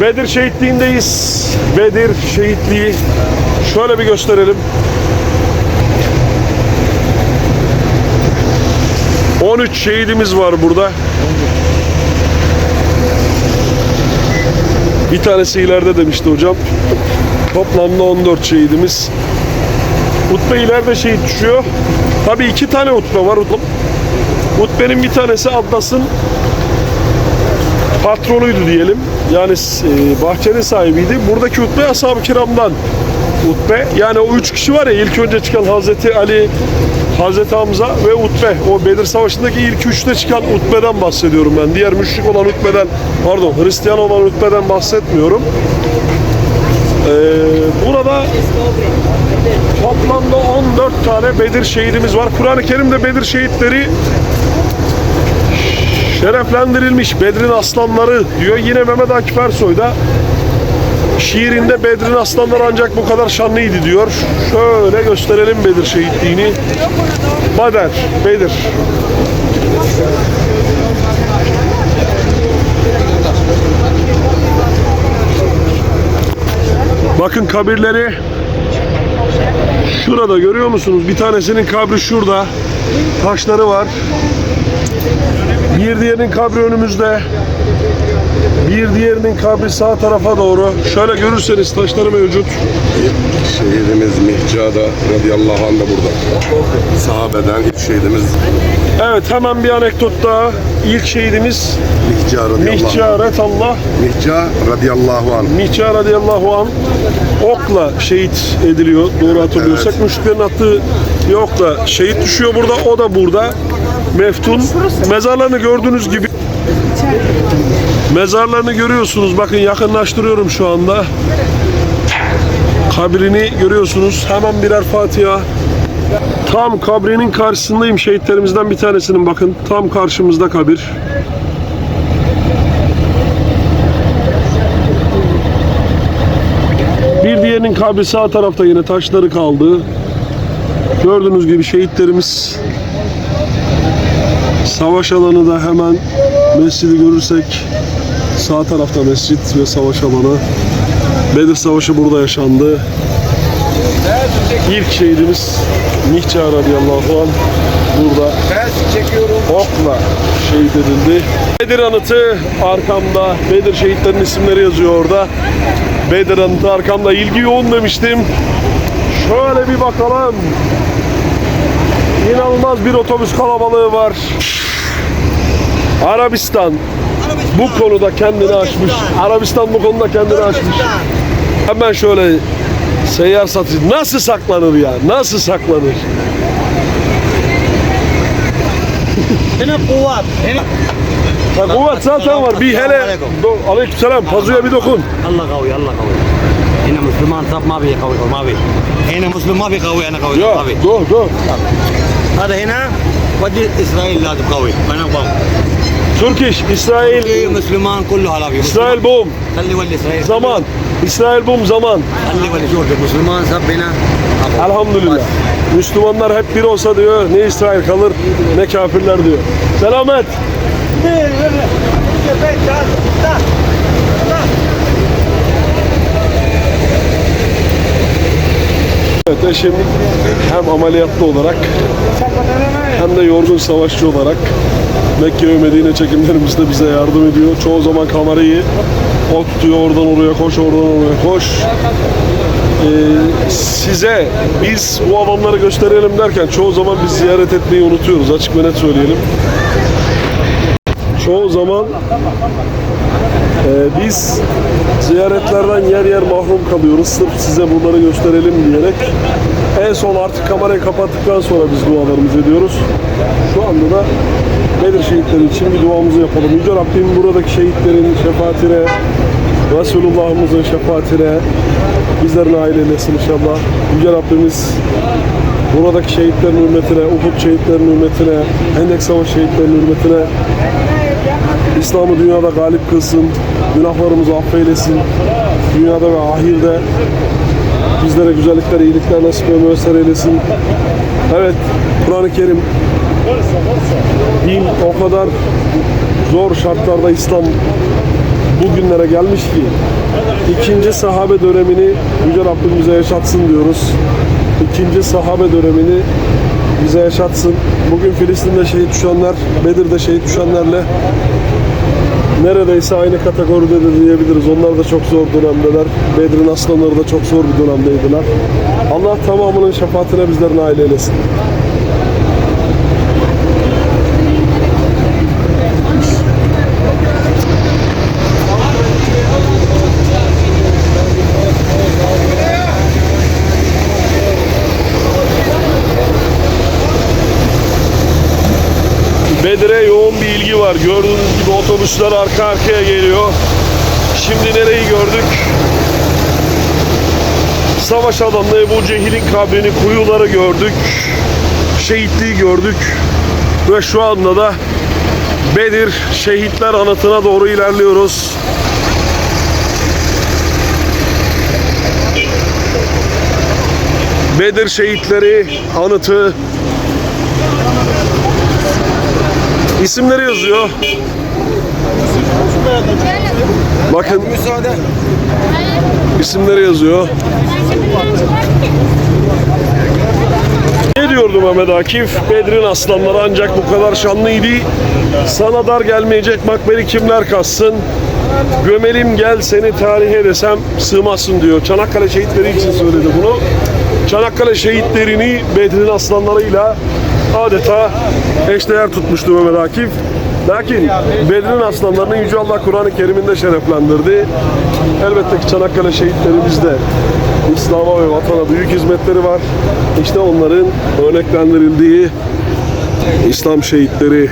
Bedir şehitliğindeyiz. Bedir şehitliği. Şöyle bir gösterelim. 13 şehidimiz var burada. Bir tanesi ileride demişti hocam. Toplamda 14 şehidimiz. Utbe ileride şehit düşüyor. Tabii iki tane utbe var. Utbe'nin bir tanesi Abbas'ın patronuydu diyelim. Yani e, bahçenin sahibiydi. Buradaki Utbe ashab-ı kiramdan Utbe. Yani o üç kişi var ya ilk önce çıkan Hazreti Ali, Hazreti Hamza ve Utbe. O Bedir Savaşı'ndaki ilk üçte çıkan Utbe'den bahsediyorum ben. Diğer müşrik olan Utbe'den, pardon Hristiyan olan Utbe'den bahsetmiyorum. Ee, burada toplamda 14 tane Bedir şehidimiz var. Kur'an-ı Kerim'de Bedir şehitleri şereflendirilmiş. Bedir'in aslanları diyor. Yine Mehmet Akif Ersoy da şiirinde Bedir'in aslanları ancak bu kadar şanlıydı diyor. Şöyle gösterelim Bedir şehitliğini. Bader, Bedir. Bakın kabirleri şurada görüyor musunuz? Bir tanesinin kabri şurada. Taşları var. Bir diğerinin kabri önümüzde. Bir diğerinin kabri sağ tarafa doğru. Şöyle görürseniz taşları mevcut. Şehidimiz Mihcada radıyallahu anh da burada. Sahabeden ilk şehidimiz Evet hemen bir anekdot daha. İlk şehidimiz Mihca radıyallahu anh. Mihcaret Allah. Mihca radıyallahu anh. Mihca radıyallahu an okla şehit ediliyor. Doğru hatırlıyorsak. Müşriklerin attığı bir okla şehit düşüyor burada. O da burada. Meftun. Mezarlarını gördüğünüz gibi Mezarlarını görüyorsunuz. Bakın yakınlaştırıyorum şu anda. Kabrini görüyorsunuz. Hemen birer Fatiha. Tam kabrinin karşısındayım. Şehitlerimizden bir tanesinin bakın. Tam karşımızda kabir. Bir diğerinin kabri sağ tarafta yine taşları kaldı. Gördüğünüz gibi şehitlerimiz savaş alanı da hemen mescidi görürsek sağ tarafta mescit ve savaş alanı. Bedir Savaşı burada yaşandı. İlk şehidimiz Mihca radıyallahu anh burada okla şehit edildi. Bedir anıtı arkamda. Bedir şehitlerinin isimleri yazıyor orada. Bedir anıtı arkamda. İlgi yoğun demiştim. Şöyle bir bakalım. İnanılmaz bir otobüs kalabalığı var. Arabistan bu konuda kendini aşmış. Arabistan bu konuda kendini aşmış. Hemen şöyle seyyar satıcı nasıl saklanır ya? Nasıl saklanır? هنا قوات هنا Ha, kuvvet zaten var. Bir hele Do- Aleykümselam pazuya bir dokun. الله قوي الله قوي هنا مسلمان صف ما بي قوي ما بي هنا مسلم ما بي قوي انا قوي Yok, ما بي dur, dur. هذا هنا ودي اسرائيل لازم قوي انا بوم Türk iş, İsrail, في مسلمان كله هلا في İsrail boom, خلي ولي اسرائيل zaman. İsrail boom, zaman. خلي ولي شوف المسلمان صف هنا أبو. Elhamdülillah. بس. Müslümanlar hep bir olsa diyor, ne İsrail kalır, ne kafirler diyor. Selamet. Evet, eşim hem ameliyatlı olarak hem de yorgun savaşçı olarak Mekke ve Medine çekimlerimizde bize yardım ediyor. Çoğu zaman kamerayı o tutuyor oradan oraya koş, oradan oraya koş. Ee, size biz bu adamları gösterelim derken çoğu zaman biz ziyaret etmeyi unutuyoruz. Açık ve net söyleyelim. Çoğu zaman e, biz ziyaretlerden yer yer mahrum kalıyoruz. Sırf size bunları gösterelim diyerek. En son artık kamerayı kapattıktan sonra biz dualarımızı ediyoruz. Şu anda da Bedir şehitleri için bir duamızı yapalım. Yüce Rabbim buradaki şehitlerin şefaatine, Resulullah'ımızın şefaatine bizleri nail inşallah. Yüce Rabbimiz buradaki şehitlerin hürmetine, Uhud şehitlerin hürmetine, Hendek Savaş şehitlerinin hürmetine İslam'ı dünyada galip kılsın, günahlarımızı affeylesin, dünyada ve ahirde bizlere güzellikler, iyilikler nasip ve müessir eylesin. Evet, Kur'an-ı Kerim din o kadar zor şartlarda İslam bugünlere gelmiş ki ikinci sahabe dönemini Yüce Rabbim bize yaşatsın diyoruz. İkinci sahabe dönemini bize yaşatsın. Bugün Filistin'de şehit düşenler, Bedir'de şehit düşenlerle neredeyse aynı kategoridedir diyebiliriz. Onlar da çok zor dönemdeler. Bedir'in aslanları da çok zor bir dönemdeydiler. Allah tamamının şefaatine bizleri nail eylesin. Bedir'e yoğun bir ilgi var. Gördüğünüz gibi otobüsler arka arkaya geliyor. Şimdi nereyi gördük? Savaş alanında Ebu Cehil'in kabrini, kuyuları gördük. Şehitliği gördük. Ve şu anda da Bedir şehitler anıtına doğru ilerliyoruz. Bedir şehitleri anıtı İsimleri yazıyor. Bakın isimleri yazıyor. Ne diyordu Mehmet Akif? Bedir'in aslanları ancak bu kadar şanlıydı. Sana dar gelmeyecek makberi kimler kassın? Gömelim gel seni tarihe desem sığmazsın diyor. Çanakkale şehitleri için söyledi bunu. Çanakkale şehitlerini Bedir'in aslanlarıyla adeta eşdeğer tutmuştu Mehmet Akif. Lakin Bedir'in aslanlarını Yüce Allah Kur'an-ı Kerim'inde şereflendirdi. Elbette ki Çanakkale şehitlerimizde İslam'a ve vatana büyük hizmetleri var. İşte onların örneklendirildiği İslam şehitleri